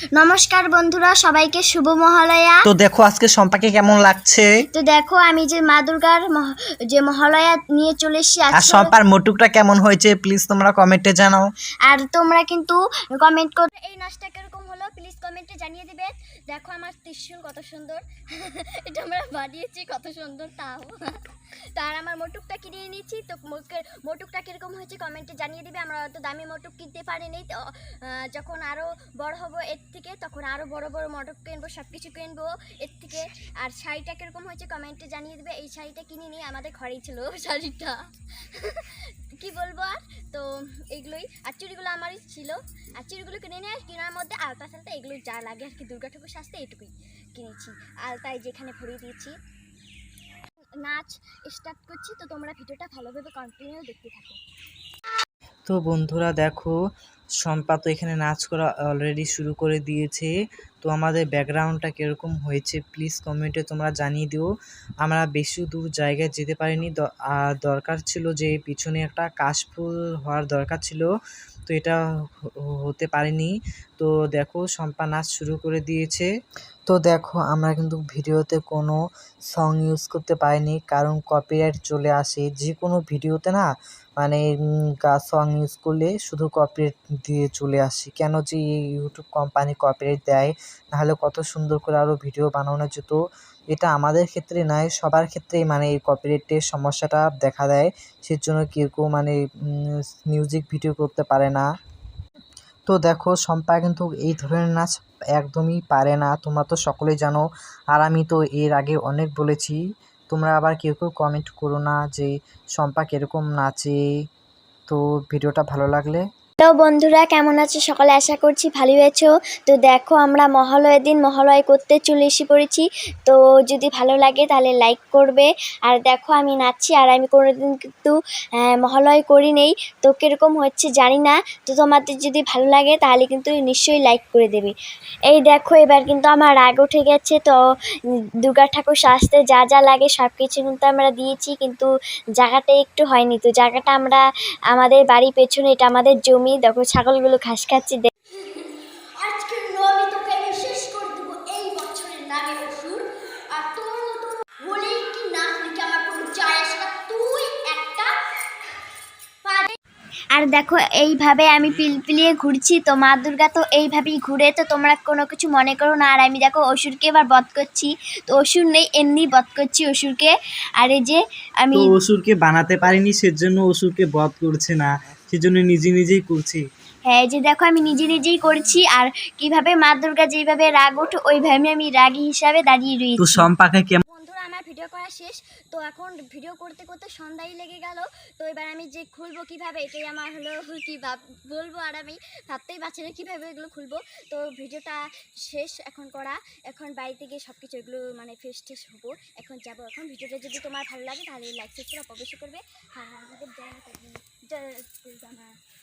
নমস্কার বন্ধুরা সবাইকে শুভ মহালয়া। তো দেখো আজকে সম্পাকে কেমন লাগছে? তো দেখো আমি যে মা দুর্গার মহ- যে মহালয়া নিয়ে চলে এসেছি আর আজকে সম্পার মোটুকটা কেমন হয়েছে? প্লিজ তোমরা কমেন্টে জানাও। আর তোমরা কিন্তু কমেন্ট করবে এই নাচটা কীরকম হলো? প্লিজ কমেন্টে জানিয়ে দিবে। দেখো আমার ত্রিশূল কত সুন্দর। এটা আমরা বানিয়েছি কত সুন্দর তাও। তার আমার মোটুকটা কিনে নিয়েছি তো মোটুকটা কীরকম হয়েছে কমেন্টে জানিয়ে দিবে। আমরা অত দামি মোটুক কিনতে পারিনি। তো যখন আরও বড় হব এর থেকে, তখন আরও বড় বড় মোটুক কিনবো সব কিছু কিনবো এর থেকে। আর শাড়িটা কীরকম হয়েছে কমেন্টে জানিয়ে দিবে। এই শাড়িটা কিনে নিয়ে আমাদের ঘরেই ছিল শাড়িটা। কি বলব আর? তো এগুলোই। আর চুড়িগুলো আমারই ছিল। আর চুড়িগুলো কিনে নিয়ে আর কেনার মধ্যে আলতা সালতা এগুলো যা লাগে আর কি দুর্গা ঠাকুর সাজতে এটুকুই কিনেছি। আলতায় যেখানে ভরিয়ে দিয়েছি। নাচ স্টার্ট করছি তো তোমরা ভিডিওটা ভালোভাবে কন্টিনিউ দেখতে থাকো। তো বন্ধুরা দেখো সম্পা তো এখানে নাচ করা অলরেডি শুরু করে দিয়েছে। তো আমাদের ব্যাকগ্রাউন্ডটা কীরকম হয়েছে প্লিজ কমেন্টে তোমরা জানিয়ে দিও। আমরা বেশি দূর জায়গায় যেতে পারিনি। দরকার ছিল যে পিছনে একটা কাশফুল হওয়ার দরকার ছিল। তো এটা হতে পারেনি। তো দেখো সম্পা নাচ শুরু করে দিয়েছে। তো দেখো আমরা কিন্তু ভিডিওতে কোনো সং ইউজ করতে পারিনি। কারণ কপিরাইট চলে আসে। যে কোনো ভিডিওতে না মানে সং ইউজ করলে শুধু কপিরাইট দিয়ে চলে আসি কেন যে এই ইউটিউব কোম্পানি কপিরাইট দেয়, নাহলে কত সুন্দর করে আরও ভিডিও বানানো যেত। এটা আমাদের ক্ষেত্রে নয় সবার ক্ষেত্রেই মানে এই কপিরাইটের সমস্যাটা দেখা দেয়। সেজন্য কেউ কেউ মানে মিউজিক ভিডিও করতে পারে না। তো দেখো, শম্পা কিন্তু এই ধরনের নাচ একদমই পারে না। তোমরা তো সকলেই জানো, আর আমি তো এর আগে অনেক বলেছি। তোমরা আবার কেউ কেউ কমেন্ট করো না যে শম্পা কীরকম নাচে। তো ভিডিওটা ভালো লাগলে হ্যালো বন্ধুরা, কেমন আছো? সকালে আশা করছি ভালোই আছো। তো দেখো, আমরা মহালয়ের দিন মহালয় করতে চলে এসে পড়েছি। তো যদি ভালো লাগে তাহলে লাইক করবে। আর দেখো, আমি নাচছি আর আমি কোনোদিন কিন্তু মহালয় করি নেই। তো কীরকম হচ্ছে জানি না। তো তোমাদের যদি ভালো লাগে তাহলে কিন্তু নিশ্চয়ই লাইক করে দেবে। এই দেখো, এবার কিন্তু আমার রাগ উঠে গেছে। তো দুর্গা ঠাকুর সাজতে যা যা লাগে সব কিছু কিন্তু আমরা দিয়েছি। কিন্তু জায়গাটা একটু হয়নি। তো জায়গাটা আমরা, আমাদের বাড়ির পেছনে, এটা আমাদের জমি। দেখো ছাগলগুলো ঘাস খাচ্ছে দে- আজকে নবী তোকে আমি শেষ করে দেবো এই বছরের নামে অসুর আর তোর মতো হলেই কি না হলে কি আমার কোনো যায় আসে না তুই একটা পারে আর দেখো এইভাবে আমি পিলপিলিয়ে ঘুরছি। তো মা দুর্গা তো এইভাবেই ঘুরে তো তোমরা কোনো কিছু মনে করো না। আর আমি দেখো অসুরকে এবার বধ করছি। তো অসুর নেই এমনি বধ করছি অসুরকে। আর এই যে আমি অসুরকে বানাতে পারিনি সেজন্য অসুরকে বধ করছে না। সেজন্য নিজে নিজেই করছি। হ্যাঁ যে দেখো আমি নিজে নিজেই করছি। আর কীভাবে মা দুর্গা যেভাবে রাগ ওঠে ওইভাবে আমি রাগী হিসাবে দাঁড়িয়ে রয়েছি। তো শম্পাকে কেমন ভিডিও করা শেষ তো এখন ভিডিও করতে করতে সন্ধ্যায় লেগে গেল তো এবার আমি যে খুলবো কীভাবে এটাই আমার হলো কি বলব আর আমি ভাবতেই পারছি না কীভাবে এগুলো খুলবো তো ভিডিওটা শেষ এখন করা এখন বাড়িতে গিয়ে সব কিছু এগুলো মানে ফ্রেশ ট্রেশ হব এখন যাব এখন ভিডিওটা যদি তোমার ভালো লাগে তাহলে লাইক সাবস্ক্রাইব অবশ্যই করবে হ্যাঁ হ্যাঁ আমাদের জয়